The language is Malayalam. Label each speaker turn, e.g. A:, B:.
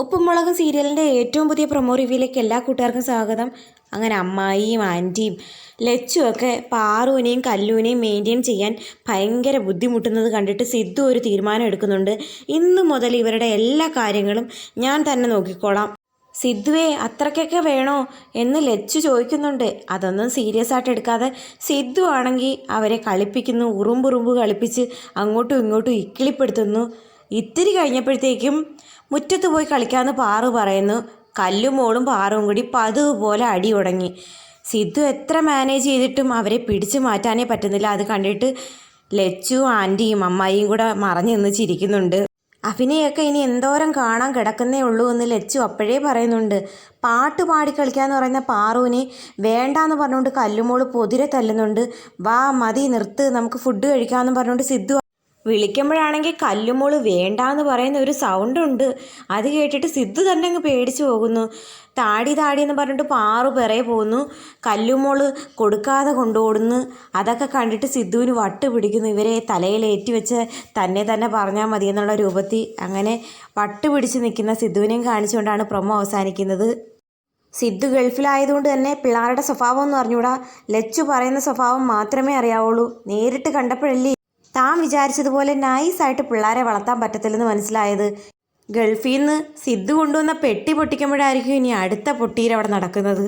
A: ഉപ്പുമുളകും സീരിയലിന്റെ ഏറ്റവും പുതിയ പ്രൊമോ റിവ്യൂയിലേക്ക് എല്ലാ കൂട്ടുകാർക്കും സ്വാഗതം. അങ്ങനെ അമ്മായിയും ആന്റിയും ലച്ചും ഒക്കെ പാറുവിനെയും കല്ലൂനെയും മെയിന്റെയിൻ ചെയ്യാൻ ഭയങ്കര ബുദ്ധിമുട്ടുന്നത് കണ്ടിട്ട് സിദ്ധു ഒരു തീരുമാനം എടുക്കുന്നുണ്ട്. ഇന്ന് മുതൽ ഇവരുടെ എല്ലാ കാര്യങ്ങളും ഞാൻ തന്നെ നോക്കിക്കോളാം. സിദ്ധുവേ അത്രയ്ക്കൊക്കെ വേണോ എന്ന് ലച്ചു ചോദിക്കുന്നുണ്ട്. അതൊന്നും സീരിയസ് ആയിട്ട് എടുക്കാതെ സിദ്ധു ആണെങ്കിൽ അവരെ കളിപ്പിക്കുന്നു ഉറുമ്പുറുമ്പ് കളിപ്പിച്ച് അങ്ങോട്ടും ഇങ്ങോട്ടും ഇക്കിളിപ്പെടുത്തുന്നു. ഇത്തിരി കഴിഞ്ഞപ്പോഴത്തേക്കും മുറ്റത്ത് പോയി കളിക്കാമെന്ന് പാറു പറയുന്നു. കല്ലും മോളും പാറും കൂടി പതുപോലെ പോലെ അടി ഉടങ്ങി. സിദ്ധു എത്ര മാനേജ് ചെയ്തിട്ടും അവരെ പിടിച്ചു മാറ്റാനേ പറ്റുന്നില്ല. അത് കണ്ടിട്ട് ലച്ചു ആന്റിയും അമ്മായിയും കൂടെ മറഞ്ഞു നിന്ന് ചിരിക്കുന്നുണ്ട്. അഭിനയൊക്കെ ഇനി എന്തോരം കാണാൻ കിടക്കുന്നേ ഉള്ളൂ എന്ന് ലച്ചു അപ്പോഴേ പറയുന്നുണ്ട്. പാട്ട് പാടി കളിക്കാന്ന് പറയുന്ന പാറുവിനെ വേണ്ടാന്ന് പറഞ്ഞുകൊണ്ട് കല്ലുമോൾ പൊതിരെ തല്ലുന്നുണ്ട്. വാ മതി നിർത്ത് നമുക്ക് ഫുഡ് കഴിക്കാമെന്ന് പറഞ്ഞുകൊണ്ട് സിദ്ധു വിളിക്കുമ്പോഴാണെങ്കിൽ കല്ലുമോൾ വേണ്ടാന്ന് പറയുന്ന ഒരു സൗണ്ട് ഉണ്ട് അത് കേട്ടിട്ട് സിദ്ധു തന്നെ അങ്ങ് പേടിച്ചു പോകുന്നു. താടി താടി എന്ന് പറഞ്ഞിട്ട് പാറു പിറയെ പോകുന്നു. കല്ലുമോൾ കൊടുക്കാതെ കൊണ്ടുപോടുന്നു. അതൊക്കെ കണ്ടിട്ട് സിദ്ധുവിന് വട്ട് പിടിക്കുന്നു. ഇവരെ തലയിൽ തലയിലേറ്റി വെച്ച് തന്നെ തന്നെ പറഞ്ഞാൽ മതി എന്നുള്ള രൂപത്തിൽ അങ്ങനെ വട്ട് പിടിച്ച് നിൽക്കുന്ന സിദ്ധുവിനെയും കാണിച്ചുകൊണ്ടാണ് പ്രൊമോ അവസാനിക്കുന്നത്. സിദ്ധു ഗൾഫിലായതുകൊണ്ട് തന്നെ പിള്ളേരുടെ സ്വഭാവം എന്ന് പറഞ്ഞുകൂടാ ലച്ചു പറയുന്ന സ്വഭാവം മാത്രമേ അറിയാവുള്ളൂ. നേരിട്ട് കണ്ടപ്പോഴല്ലേ താൻ വിചാരിച്ചതുപോലെ നൈസായിട്ട് പിള്ളേരെ വളർത്താൻ പറ്റത്തില്ലെന്ന് മനസ്സിലായത്? ഗൾഫിൽ നിന്ന് സിദ്ധു കൊണ്ടുവന്ന പെട്ടി പൊട്ടിക്കുമ്പോഴായിരിക്കും ഇനി അടുത്ത പൊട്ടിയിൽ അവിടെ നടക്കുന്നത്.